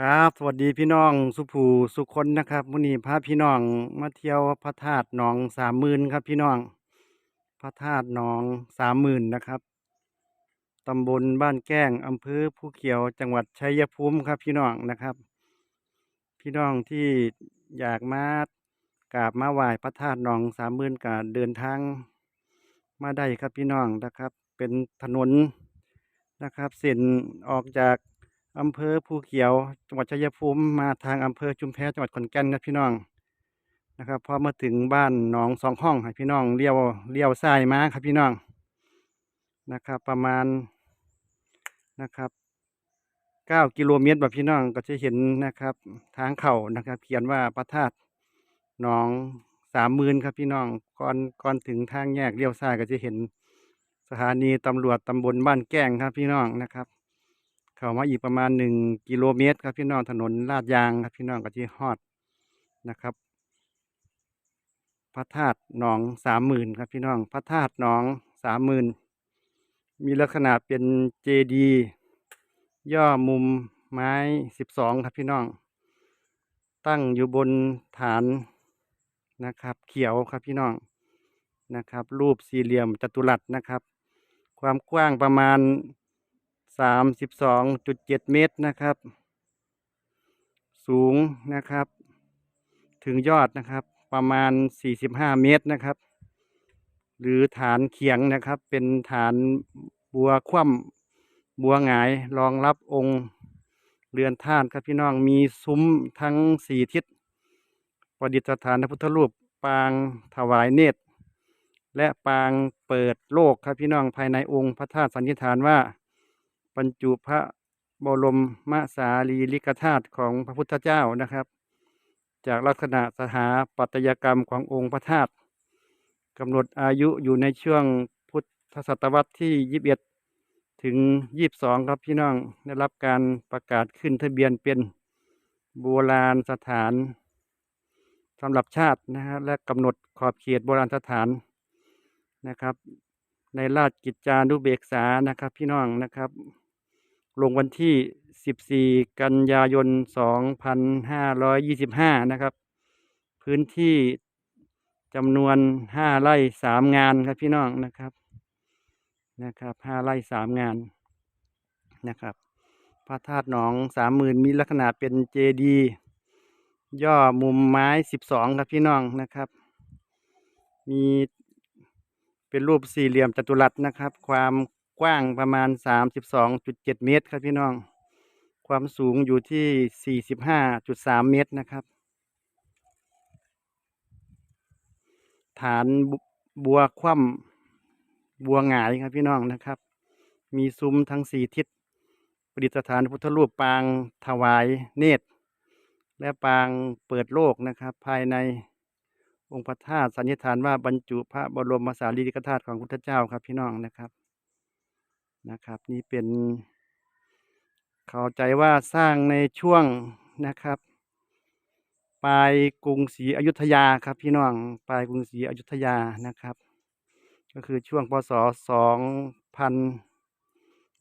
ครับ สวัสดีพี่น้องสุภูสุคนนะครับมื้อนี้พาพี่น้องมาเที่ยวพระธาตุหนองสามหมื่นครับ พี่น้อง พระธาตุหนองสามหมื่นนะครับตำบลบ้านแก้งอำเภอภูเขียวจังหวัดชัยภูมิครับ พี่น้องนะครับ พี่น้องที่อยากมากราบมาไหว้พระธาตุหนองสามหมื่นก็เดินทางมาได้ครับพี่น้องนะครับ เป็นถนนนะครับเส้นออกจาก อำเภอภูเขียว จังหวัดชัยภูมิมาทางอำเภอชุมแพจังหวัดขอนแก่นครับพี่น้องนะครับพอมาถึงบ้านหนองสองห้องให้พี่น้องเลี้ยวเลี้ยวซ้ายมาครับพี่น้องนะครับ ประมาณนะครับเก้ากิโลเมตรแบบพี่น้องก็จะเห็นนะครับ ทางเข้านะครับ เขียนว่าพระธาตุหนองสามหมื่นครับพี่น้องก่อนก่อนถึงทางแยกเลี้ยวซ้ายก็จะเห็นสถานีตำรวจตำบลบ้านแก้งครับพี่น้องนะครับ เข้ามาอีกประมาณหนึ่งกิโลเมตร ครับพี่น้องถนนลาดยางครับพี่น้องก็ที่ฮอดนะครับ พระธาตุหนองสามหมื่นครับพี่น้อง พระธาตุหนองสามหมื่นมีลักษณะเป็นเจดีย์ย่อมุมไม้สิบสองครับพี่น้อง ตั้งอยู่บนฐานนะครับ เขียวครับพี่น้องนะครับ รูปสี่เหลี่ยมจัตุรัสนะครับ ความกว้างประมาณ สามสิบสองจุดเจ็ดเมตรนะครับ สูงนะครับ ถึงยอดนะครับ ประมาณสี่สิบห้าเมตรนะครับ หรือฐานเขียงนะครับ เป็นฐานบัวคว่ำบัวหงายรองรับองค์เรือนธาตุครับพี่น้องมีซุ้มทั้งสี่ทิศประดิษฐานพระพุทธรูปปางถวายเนตร และปางเปิดโลกครับพี่น้องภายในองค์พระธาตุสันนิษฐานว่า บรรจุพระบรมมสารีริกธาตุของพระพุทธเจ้านะครับ จากลักษณะสถาปัตยกรรมขององค์พระธาตุกำหนดอายุอยู่ในช่วงพุทธศตวรรษที่ 21 ถึง 22 ครับพี่น้องได้รับการประกาศขึ้นทะเบียนเป็นโบราณสถานสำหรับชาตินะฮะและกำหนดขอบเขตโบราณสถานนะครับ ในราชกิจจานุเบกษานะครับพี่น้องนะครับ ลงวันที่ 14 กันยายน 2525 นะครับ พื้นที่จำนวน 5 ไร่ 3 งานครับพี่น้องนะครับนะครับ5ไร่3 งานนะครับ พระธาตุหนองสามหมื่นมีลักษณะเป็นเจดีย์ย่อมุมไม้ 12 ครับพี่น้องนะครับ มีเป็นรูปสี่เหลี่ยมจัตุรัสนะครับ ความ กว้างประมาณ 32.7 เมตรครับพี่น้อง ความสูงอยู่ที่ 45.3 เมตรนะครับ ฐานบัวคว่ำบัวหงายครับพี่น้องนะครับ มีซุ้มทั้งสี่ทิศประดิษฐานพุทธรูปปางถวายเนตร และปางเปิดโลกนะครับ ภายในองค์พระธาตุสันนิษฐานว่าบรรจุพระบรมสารีริกธาตุของพุทธเจ้าครับพี่น้องนะครับ นะครับ นี่เป็นเข้าใจว่าสร้างในช่วงนะครับ ปลายกรุงศรีอยุธยาครับพี่น้องปลายกรุงศรีอยุธยานะครับ ก็คือช่วงพศสองพัน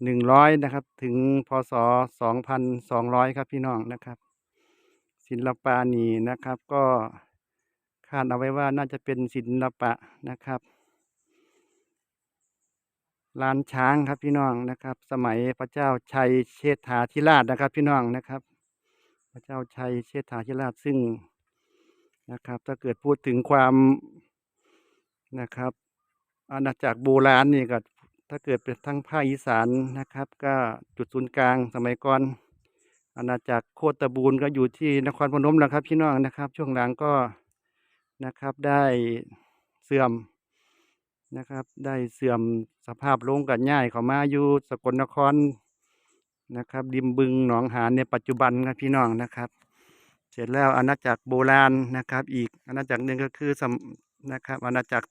หนึ่งร้อยนะครับ ถึงพศสองพันสองร้อยครับพี่น้องนะครับ ศิลปานีนะครับก็คาดเอาไว้ว่าน่าจะเป็นศิลปะนะครับ ลานช้างครับพี่น้องนะครับ สมัยพระเจ้าชัยเชษฐาธิราชนะครับ พี่น้องนะครับ พระเจ้าชัยเชษฐาธิราชซึ่งนะครับ ถ้าเกิดพูดถึงความนะครับ อาณาจักรโบราณนี่ก็ถ้าเกิดเป็นทั้งภาคอีสานนะครับ ก็จุดศูนย์กลางสมัยก่อนอาณาจักรโคตรบูรณ์ก็อยู่ที่นครพนมแหล้วครับพี่น้องนะครับ ช่วงหลังก็นะครับได้เสื่อม นะครับ ได้เสื่อมสภาพลงกันง่ายเขามาอยู่สกลนครนะครับริมบึงหนองหานในปัจจุบันครับพี่น้องนะครับ เสร็จแล้วอาณาจักรโบราณนะครับ อีกอาณาจักรหนึ่งก็คือนะครับอาณาจักร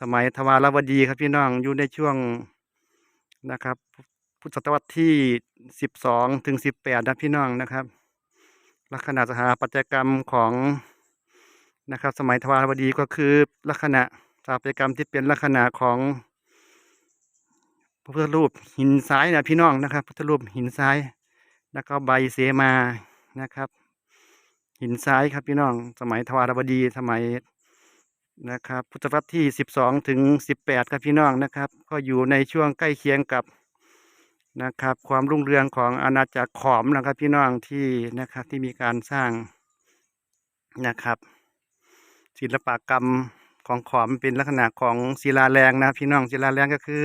สมัยทวารวดีครับพี่น้องอยู่ในช่วงนะครับ พุทธศตวรรษที่สิบสองถึงสิบแปดนะพี่น้องนะครับ ลักษณะสถาปัตยกรรมของนะครับ สมัยทวารวดีก็คือลักษณะ ถาปัตยกรรมที่เป็นลักษณะของพระพุทธรูปหินทรายนะพี่น้องนะครับพุทธรูปหินทราย แล้วก็ใบเสมานะครับ หินทรายครับพี่น้อง สมัยทวารวดีสมัยนะครับ พุทธศตวรรษที่สิบสองถึงสิบแปดครับพี่น้องนะครับ ก็อยู่ในช่วงใกล้เคียงกับนะครับ ความรุ่งเรืองของอาณาจักรขอมนะครับพี่น้องที่นะครับที่มีการสร้างนะครับ ศิลปกรรม ของขอมเป็นลักษณะของศิลาแรงนะพี่น้องศิลาแรงก็คือ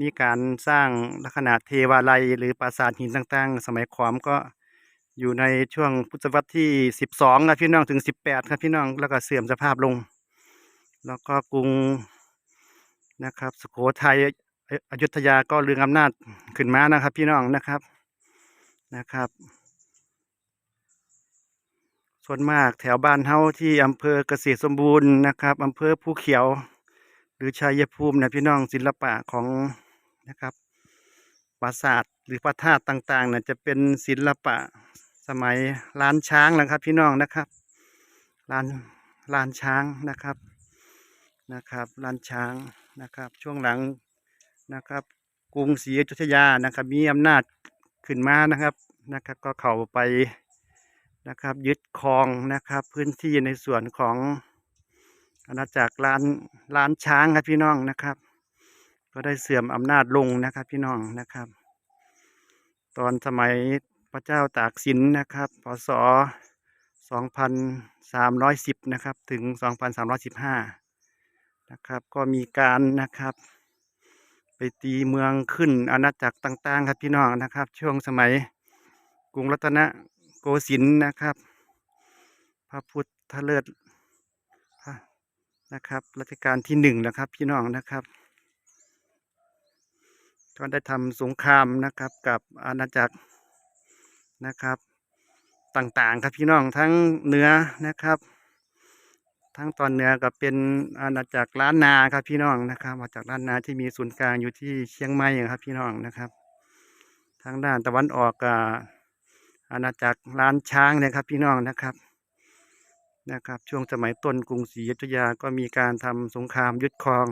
มีการสร้างลักษณะเทวาลัย หรือปราสาทหินต่างๆ สมัยขอมก็อยู่ในช่วงพุทธศตวรรษที่สิบสองครับพี่น้องถึงสิบแปดครับพี่น้องแล้วก็เสื่อมสภาพลง แล้วก็กรุงนะครับสุโขทัยอยุธยาก็เรืองอำนาจขึ้นมานะครับ พี่น้องนะครับนะครับ ส่วนมากแถวบ้านเฮาที่อำเภอเกษตรสมบูรณ์นะครับอำเภอภูเขียว หรือชัยภูมินะพี่น้องศิลปะของนะครับปราสาทหรือพระธาตุต่างๆนะจะเป็นศิลปะสมัยล้านช้างนะครับ พี่น้องนะครับลานลานช้างนะครับนะครับลานช้างนะครับ ช่วงหลังนะครับ กรุงศรีอยุธยานะครับ มีอำนาจขึ้นมานะครับนะครับ ก็เข้าไป นะครับ ยึดครองนะครับ พื้นที่ในส่วนของอาณาจักรล้านล้านช้างครับพี่น้องนะครับ ก็ได้เสื่อมอำนาจลงนะครับพี่น้องนะครับ ตอนสมัยพระเจ้าตากสินนะครับพศ2310นะครับถึง 2315นะครับ ก็มีการนะครับ ไปตีเมืองขึ้นอาณาจักรต่าง ๆ ครับพี่น้องนะครับ ช่วงสมัยกรุงรัตนโกสินทร์นะครับ พระพุทธเลิศนะครับรัชกาลที่หนึ่งนะครับพี่น้องนะครับก็ได้ทำสงครามนะครับกับอาณาจักรนะครับ ต่างๆครับพี่น้องทั้งเหนือนะครับ ทั้งตอนเหนือก็เป็นอาณาจักรล้านนาครับพี่น้องนะครับ มาจากล้านนาที่มีศูนย์กลางอยู่ที่เชียงใหม่ครับพี่น้องนะครับ ทางด้านตะวันออกก็ อาณาจักรล้านช้างเนะครับพี่น้องนะครับนะครับ ช่วงสมัยต้นกรุงศรีอยุธยาก็มีการทำสงครามยึดครอง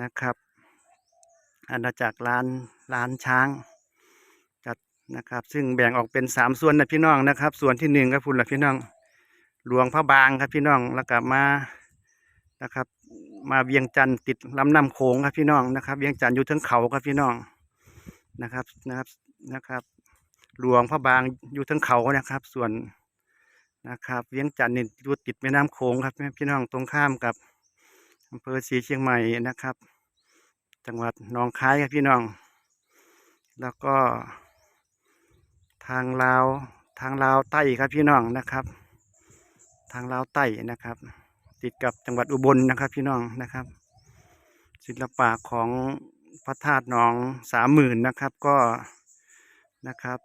นะครับ อาณาจักรล้านล้านช้างจัดนะครับ ซึ่งแบ่งออกเป็นสามส่วนนะพี่น้องนะครับ ส่วนที่หนึ่งก็พุ่นละพี่น้องหลวงพระบางครับพี่น้องแล้วก็มานะครับ มาเวียงจันทร์ติดลำน้ำโขงครับพี่น้องนะครับ เวียงจันทร์อยู่ทั้งเขาครับพี่น้องนะครับนะครับนะครับ หลวงพระบางอยู่ทั้งเขานะครับ ส่วนนะครับ เวียงจันทร์นี่อยู่ติดแม่น้ำโขงครับพี่น้องตรงข้ามกับอำเภอศรีเชียงใหม่นะครับ จังหวัดหนองคายครับพี่น้อง แล้วก็ ทางลาวทางลาวใต้ครับพี่น้องนะครับ ทางลาวใต้นะครับ ติดกับจังหวัดอุบลนะครับพี่น้องนะครับ ศิลปะของพระธาตุหนองสามหมื่นนะครับก็นะครับ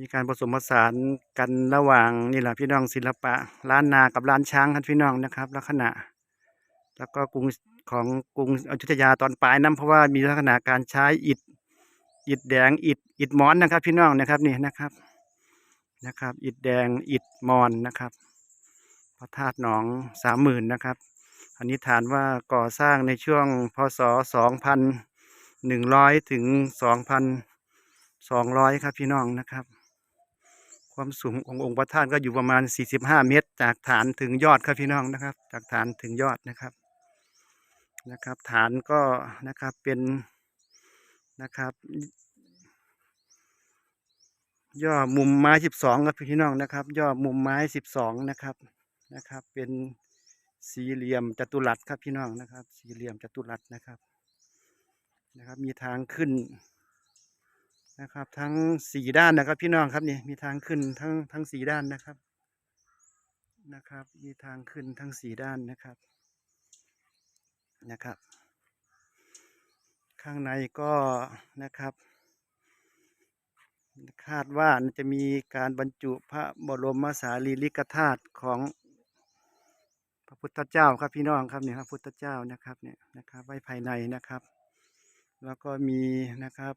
มีการผสมผสานกันระหว่างนี่แหละพี่น้องศิลปะล้านนากับล้านช้างครับพี่น้องนะครับ ลักษณะ แล้วก็กรุงของกรุงอยุธยาตอนปลายน้ำเพราะว่ามีลักษณะการใช้อิฐอิฐแดงอิฐอิฐมอนนะครับ พี่น้องนะครับนี่นะครับนะครับ อิฐแดงอิฐมอนนะครับพระธาตุหนองสามหมื่นนะครับอันนี้ฐานว่าก่อสร้างในช่วงพศสองพันหนึ่งร้อยถึงสองพันสองร้อยครับพี่น้องนะครับ ความสูงขององค์พระธาตุก็อยู่ประมาณสี่สิบห้าเมตร จากฐานถึงยอดครับพี่น้องนะครับ จากฐานถึงยอดนะครับนะครับ ฐานก็นะครับเป็นนะครับ ย่อมุมไม้สิบสองครับพี่น้องนะครับ ย่อมุมไม้สิบสองนะครับนะครับ เป็นสี่เหลี่ยมจัตุรัสครับพี่น้องนะครับ สี่เหลี่ยมจัตุรัสนะครับนะครับ มีทางขึ้น นะครับ ทั้งสี่ด้านนะครับ พี่น้องครับนี่มีทางขึ้นทั้งทั้งสี่ด้านนะครับนะครับ มีทางขึ้นทั้งสี่ด้านนะครับนะครับ ข้างในก็นะครับ คาดว่าจะมีการบรรจุพระบรมสารีริกธาตุของพระพุทธเจ้าครับพี่น้องครับเนี่ยพระพุทธเจ้านะครับเนี่ยนะครับ ไว้ภายในนะครับ แล้วก็มีนะครับ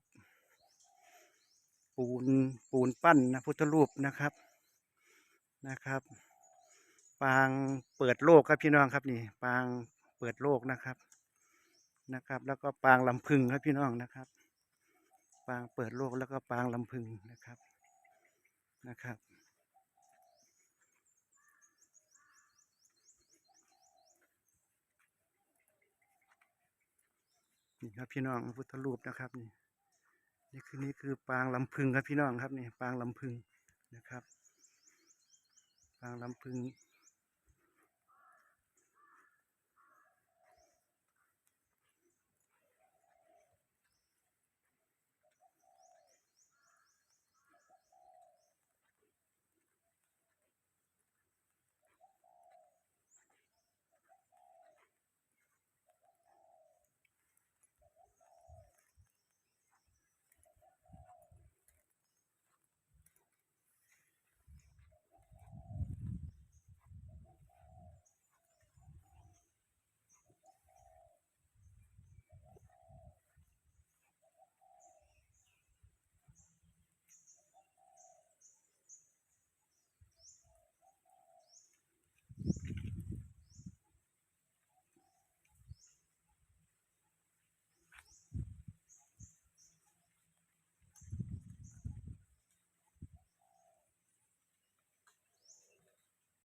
ปูนปูนปั้นนะพุทธรูปนะครับนะครับ ปางเปิดโลกครับพี่น้องครับนี่ ปางเปิดโลกนะครับนะครับ แล้วก็ปางลำพึงครับพี่น้องนะครับ ปางเปิดโลกแล้วก็ปางลำพึงนะครับนะครับนี่ครับพี่น้องพุทธรูปนะครับนี่ นี่คือนี่คือปางลำพึงครับพี่น้องครับนี่ปางลำพึงนะครับ ปางลำพึง